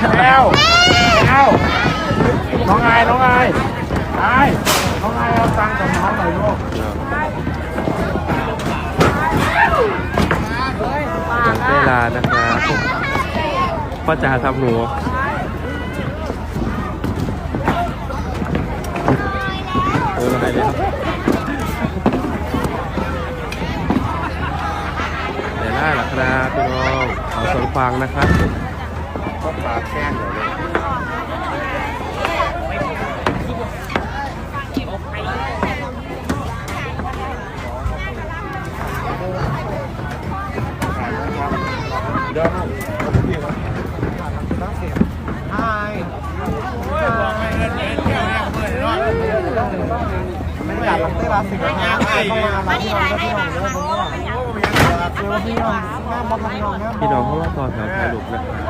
แมวแมวน้องไอายน้องไอายไอายน้องไอายเอาตังค์กับน้องหน่อยลูกเวลานะครับพ่อจ๋าทำหนูเออไรเนี่ยเดี๋ยวได้ละครับพี่น้องเอาสวนฟางนะครับ ก็ปากแข้งเลยเดี๋ยวนะพี่วะน้ำเสียงไอ้ไม่ได้หลังเต้ลาสิกนะไอ้เข้ามามาที่น้องที่น้องเด้อผมว่าเจอพี่น้องหน้าบอลน้องนะพี่น้องเขาว่าต่อแถวถ่ายรูปนะครับ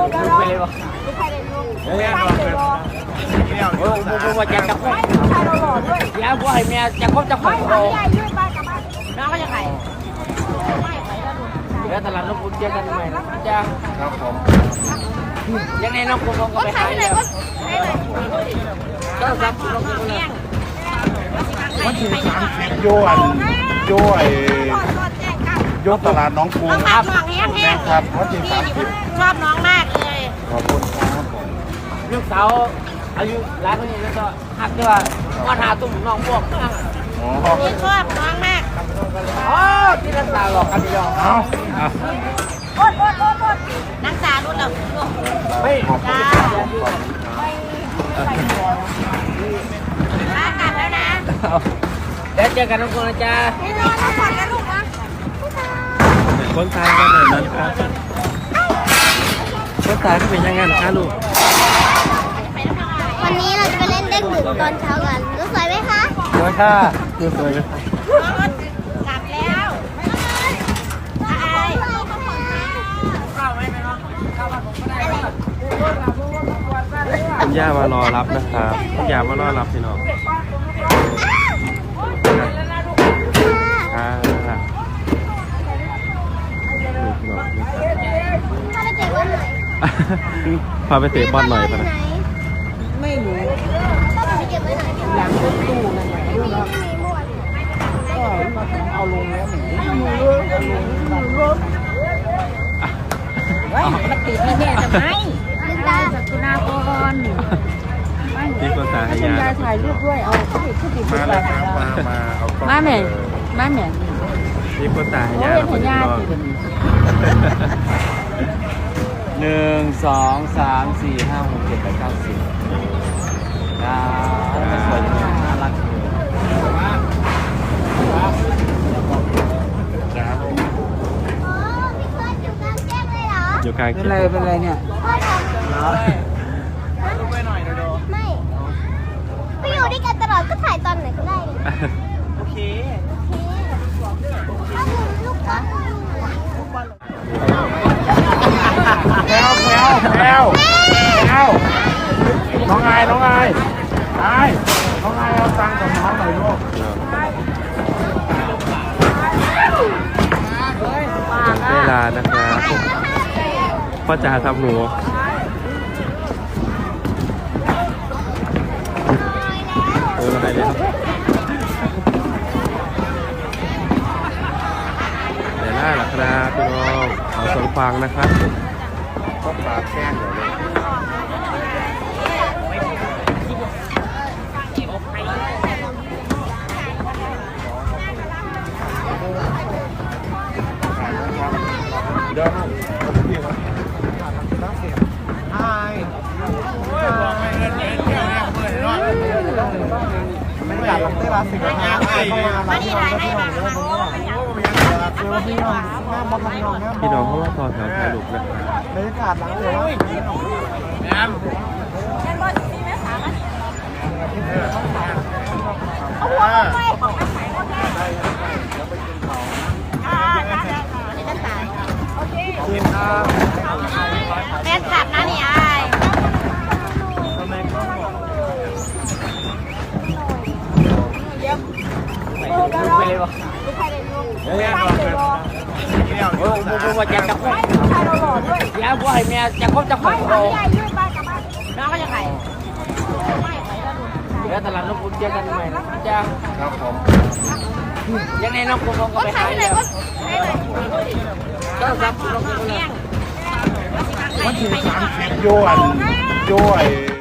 ผมว่าจะจะคบเดี๋ยวบ่ให้แม่จะคบจะคบโตน้องก็จะไข่เดี๋ยวตลาดน้องคุณเจอกันใหม่นะจะครับผมยังไงน้องคุณก็ไปขาเลเลยยว่าไข่เลยก็รับน้องคุณเลยวันที่สามสิบโยนโยไอโยตลาดน้องกรุงต้องมาห่วงแห้งแห้งครับวันที่สามสิบชอบน้องมากเลย ขอบคุณครับผมลูกสาวอายุหลายคนนี้แล้วก็หักด้วยว่าหาตุ่มน้องพวกอ๋อนี่ชอบน้องมากอ๋อที่รักษาหรอกครับพี่น้องเอาโคตรโคตรโคตรโคตรนักษารุ่นเราลูกไม่จ้าลากลับแล้วนะเดี๋ยวเจอกันน้องคุณนะจ๊ะไม่รอเราผ่อนกันลูกนะคนตายกันเลยนะครับ คนตายก็เป็นยังไงนะคะลูก วันนี้เราจะไปเล่นเด้งดึงตอนเช้ากันรู้สวยไหมคะสวยค่ะคือสวยไหมกลับแล้วไอ้คุณย่ามารอรับนะครับคุณย่ามารอรับพี่น้อง พาไปเตะบอลหน่อยพะนะไม่รู้ต้องไปเก็บไว้ไหนหลังรถตู้นั่นแหละไม่มีหมวดเอาลงแล้วหนูเฮ้ยมันติดให้แม่ทำไมลินดาสุนาพรที่คนตาให้ยายถ่ายรูปด้วย เอาขึ้นขึ้นติดมาเลยครับมามาเอากล้องมาแม่มาแม่ที่คนตายให้ยายยเห็นยาสิเป็น หนึ่งสองสามสี่ห้าหกเจ็ดแปดเก้าสิบอ่าไม่สวยจังเลยน่ารักเลยจ้าอ๋อพี่เพิร์ดอยู่กลางแจ้งเลยเหรออยู่กลางเป็นไรเป็นไรเนี่ยพ่อทำไม่ไปอยู่ด้วยกันตลอดก็ถ่ายตอนไหนก็ได้นี่โอเคถ้าคุณลูกก็คุณ แมวแมวแมวแมวน้องไอายน้องไอายไอายน้องไอายเอาตังค์กับน้องหน่อยลูกเวลานะครับพ่อจ๋าทำหนูเอออะไรเนี่ยเดี๋ยวได้ละครับพี่น้องเอาสวนฟางนะครับ ก็ปากแข้งเลยเดี๋ยวนะพี่วะน้ำเสียงไอ้ไม่ได้หลังเต้ลาสิกนะไอ้มามาที่น้องที่น้องเด้อผมว่าเจอ พี่น้องหน้าบอลน้องนะพี่น้องเขาว่าต่อแถวถ่ายรูปนะบรรยากาศหลังเลยนะเอมแอมบอลงไป ไม่ผู้ชายเราหล่อด้วยเดี๋ยวบ่ให้แม่จะคบจะคไม่บทำเราใหญ่ยืดไปกลับบ้านน้องก็จะไงไม่ไหวแล้วดูเดี๋ยวตลาดน้องคุณเจอกันใหม่นะจ้าครับผมยังไงน้องคุณก็ไปใครหาไหนเดี๋ยวก็ใครไหนก็รับน้องคุณแม่งวันที่สามสิบโยอันโยไอ